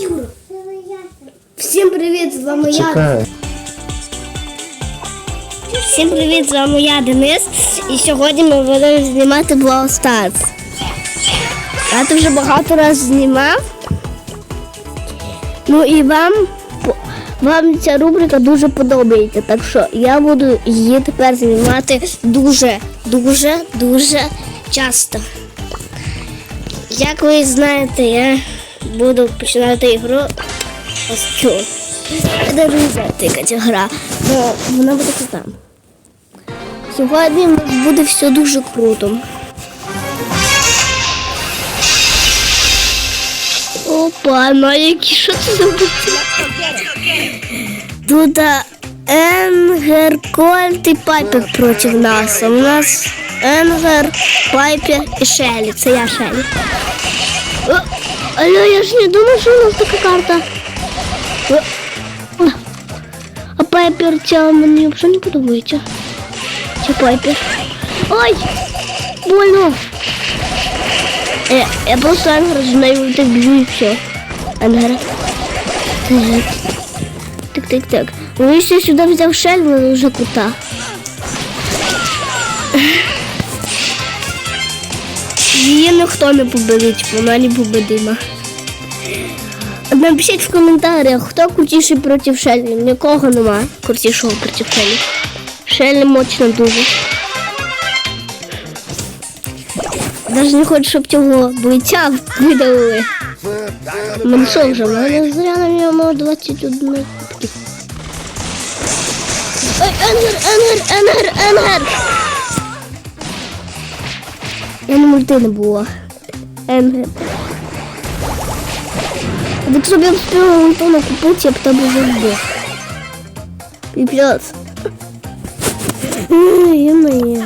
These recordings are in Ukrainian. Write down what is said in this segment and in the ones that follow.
Юра. Всім привіт, з вами я. Всім привіт, з вами я Денис. І сьогодні ми будемо знімати Brawl Stars. Я тут вже багато разів знімав. Ну і вам, вам ця рубрика дуже подобається. Так що я буду її тепер знімати дуже, дуже, дуже часто. Як ви знаєте, я буду починати ігру ось цю. Це знаю, яка ця гра. Ну, вона буде крута. Сьогодні буде все дуже круто. Опа, які що це за? Тут Енгер, Кольт і Пайпер проти нас. У нас Енгер, Пайпер і Шелі. Це я Шелі. О, алло, я ж не думав, що у нас така карта. О, о. А Пайпер ця мені взагалі не подобається. Чи Пайпер? Ой! Больно! Е, я просто Енгера з нею так б'ю і все. Енгера. Так. Так, так, так. Ну, ще сюди взяв шель, вона вже крута. Її ніхто не победить, вона не победима. Напишіть в коментарях, хто крутіший проти Шелі. Нікого немає крутішого проти Шелі. Шелі мощно дуже. Навіть не хочу, щоб цього бойця видалили. Ну що вже, мене зря на ньому 21 кубків. Ой, Енгер, Енгер, Енгер, Енгер! Я не мульти не було. Енгер. А Якщо б я встигла Антона купити, я б тебе вже вбив. Піпець. Ой, Ё-моё.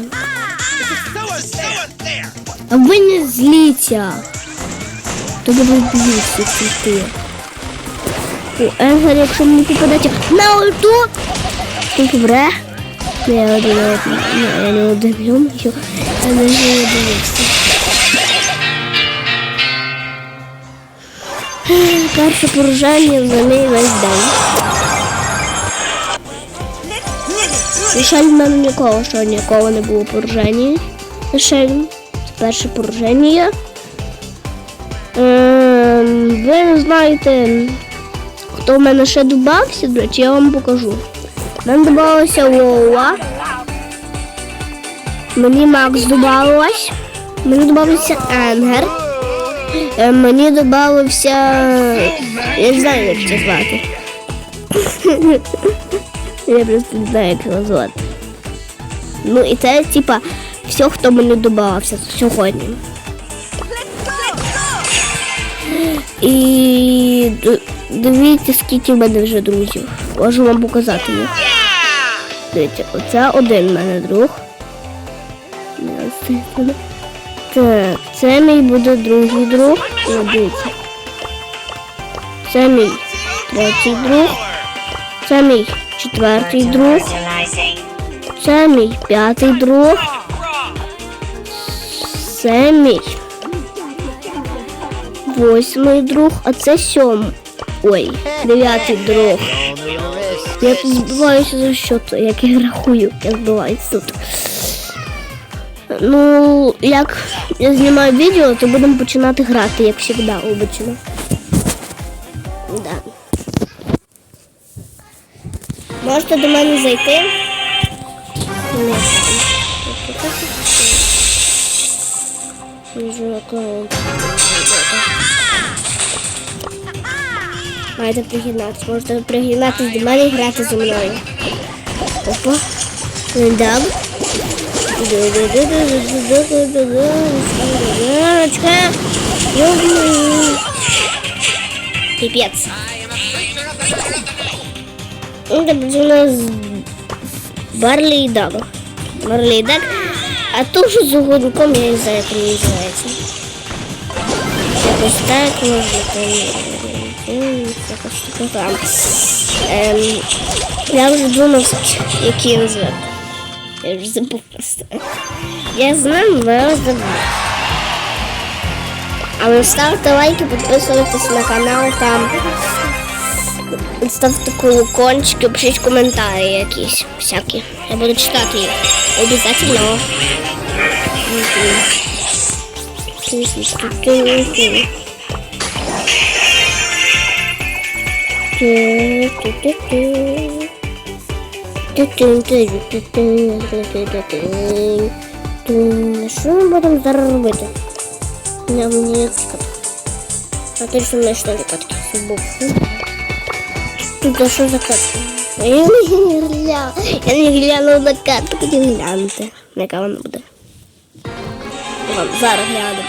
А ви не зліться. То ви б'ються цвіти. О, Енгер, якщо мені попадете на ульту, скільки бре? Не, я один, я один, не, я не один, ё-моё. Я не. Перше пораження за мій весь день. На жаль, в мене нікого, що ніколи не було пораження. На жаль, перше пораження. Ем, ви не знаєте, хто в мене ще додався, я вам покажу. В мене додавалася Лола. Мені Макс додавалась. Мені додався Енгер. Е, Мені додавався. Я не знаю, як це звати. Я просто не знаю, як його звати. Ну і це, типа, все, хто мені додавався сьогодні. І дивіться, скільки в мене вже друзів. Можу вам показати їх. Дивіться, оце один в мене друг. Так, це мій буде другий друг. Дивіться. Це мій третій друг. Це мій четвертий друг. Це мій п'ятий друг. Це мій восьмий друг, а це сьомий. Ой, дев'ятий друг. Я тут збиваюся за що то, як я рахую, я збиваюся тут. Ну, як я знімаю відео, то будемо починати грати, як завжди, обично. Да. Можете до мене зайти. Маєте пригинатися. Можете пригинатися до мене і грати зі мною. Опа. Даб. Пипец. Это у нас Барли и Даг. Барли и Даг. А то вже з угодником, я не знаю, як він називається. Якось так можна там. м, Якась штука там. Ем, я вже думав, який він. Я вже забув просто. Я знаю, але я. А ви ставте лайки, підписуйтесь на канал там. Ставте колокольчики, пишіть коментарі якісь всякі. Я буду читати їх. Обязательно. Що ми будемо зараз робити? Я мені цікаво. А ти що мене що ли катки футбол? Тут а що за катка? Я не глянула. Я не глянула на катку, не глянути. Яка вона буде? Ладно, зараз гляну.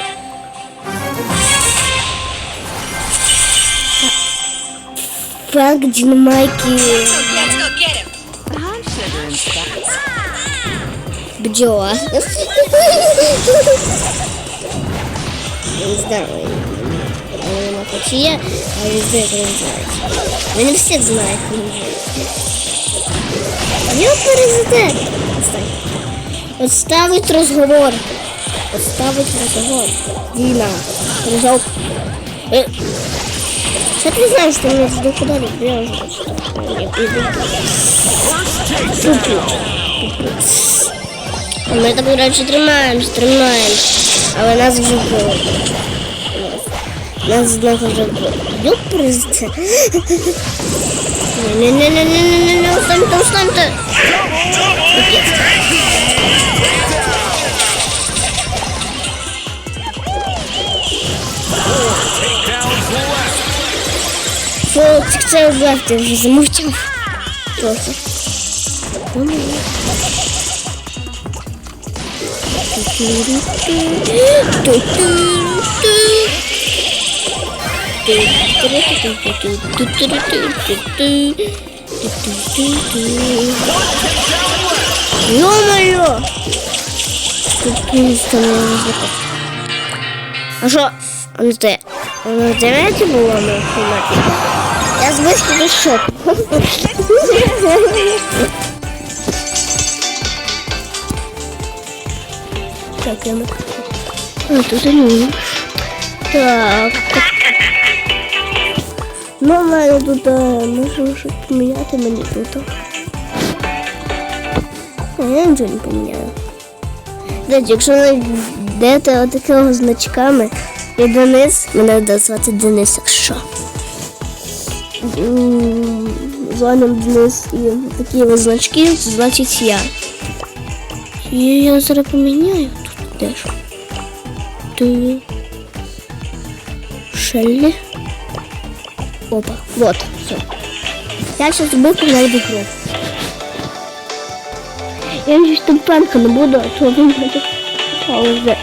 Франк Динамайки. Let's Бджола. Я не знаю. Але вона хоч і є, але не знаю, як вона називається. Університет знає, як вона називається. Я президент. Отстань. Отставить розговор. Отставить розговор. Діна. Кружок. Е. Що ти знаєш, що мене жду куди не прив'язуєш? Я піду. Тупо. Ми так, до речі, тримаємось, тримаємось. Але нас вже було. Нас знову вже було. Юпризце. Не-не-не-не-не-не-не, устаньте, устаньте. Фотик, це обрав, ти вже замовчав. Просто. Ну, ну. Ё-моё! А що? А не те? Воно в дев'яті було на кімнаті? Я звички до накрою. А, тут они. Так. Ну, в мене тут, можу щось поміняти мені тут. А, я нічого не поміняю. Дивіться, якщо ви йдете отакого значками, я Денис, мене буде звати Денис, якщо. М, Денис і такі значки, значить я. І я зараз поміняю теж. Ти. Шелли. Опа, вот, все. Я сейчас быстро найду игру. Я надеюсь, что панка не буду, а то вы пауза.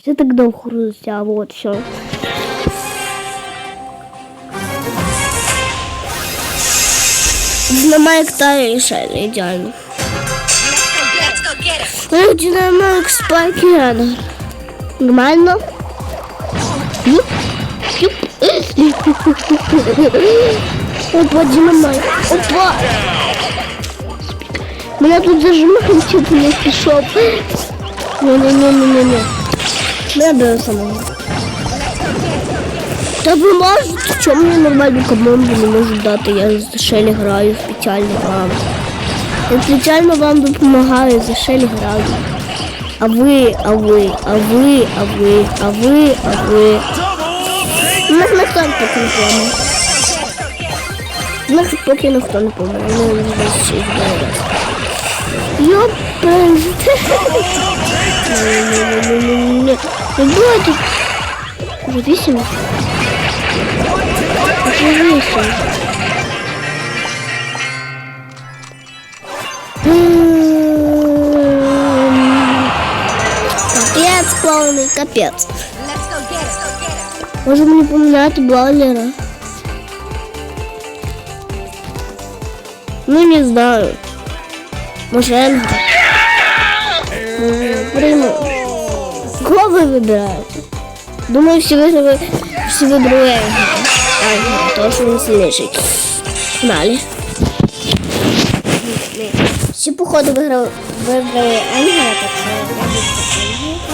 Все так довго грузиться, а вот все. Динамайк та і Шелли, ідеально. Let's go get him. Ну, динамайк. Нормально? Юп. Опа, динамайк. Опа! Меня тут зажимают, типа, не пішов. Не-не-не-не-не. Не беру самого. Та ви можете, чому мені нормальну команду не можуть дати? Я за Шелі граю спеціально вам. Я спеціально вам допомагаю, за Шелі граю. А ви, а ви, а ви, а ви, а ви, а ви. У нас ніхто не покріплений. У нас поки ніхто не. Ну, не десь ще. Вже вісім. Вже вісім. Get him. Може мені поміняти блогера? Ну не знаю. Може Енга? М, Прийму. Кого ви вибираєте? Думаю, всі ви всі вибрали Енга. Енга, тому що він сильніший. Далі. Всі походу виграли, вибрали Енга, так що я буду Енга.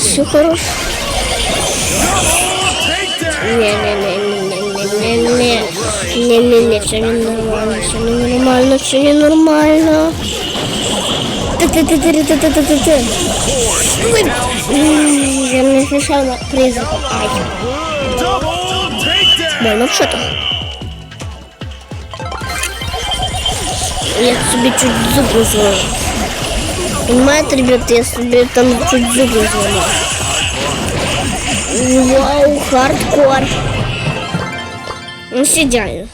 Все хорошо. Не-не-не-не-не-не-не. Не-не-не, все ненормально, все ненормально, все ненормально. Ты-ты-ты-ты-ты-ты-ты-ты. Ой, м, Я не смешал на призрак. Ай, Double takedown. больно что-то. Я себе чуть зубы сломал. Понимаете, ребята, я себе там чуть зубы сломал. Вау, хардкор. Ну, сидяю.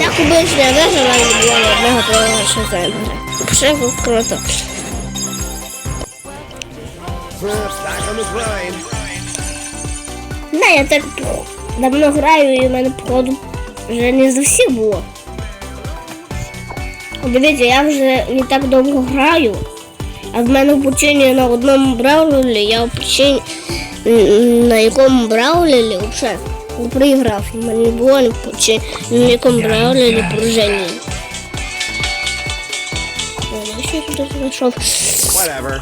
Так даже не було ні одного програшного центра. Круто. Back on the grind. Да, я так давно граю і в мене походу вже не за всіх було. Дивіться, я вже не так довго граю, а в мене обучення на одному браулері, я обучення м, на якому браулері взагалі не проіграв. У мене не було ні обучення ні на якому браулері пораження. Я знайшов? Whatever.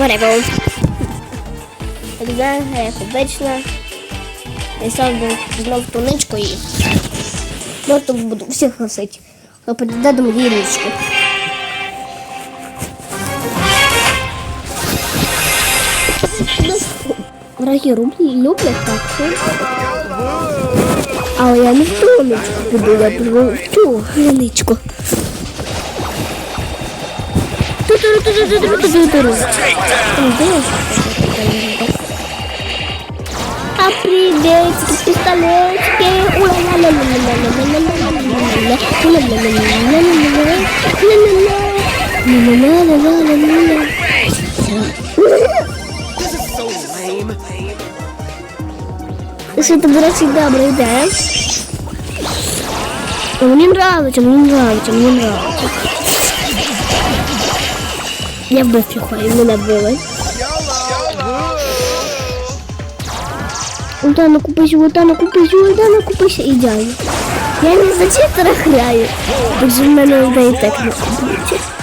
Whatever. Тоді, як обично, я сам знов туничку і просто буду всіх носити. Підійде до моєї річки. Враги рублі люблять так. Але я не в туничку буду, я буду в цю граничку. Ту-ту-ру-ту-ту-ту-ту-ту-ту-ту А приветики, пистолетики. This is so lame. Если это была всегда добрая идея. Но Мне нравится, мне нравится, мне нравится. Я в дофига, и мне было. Вот она купайся, вот она купайся, вот она купайся. Ідеально. Я не за читера граю. Бо мене і так не купують.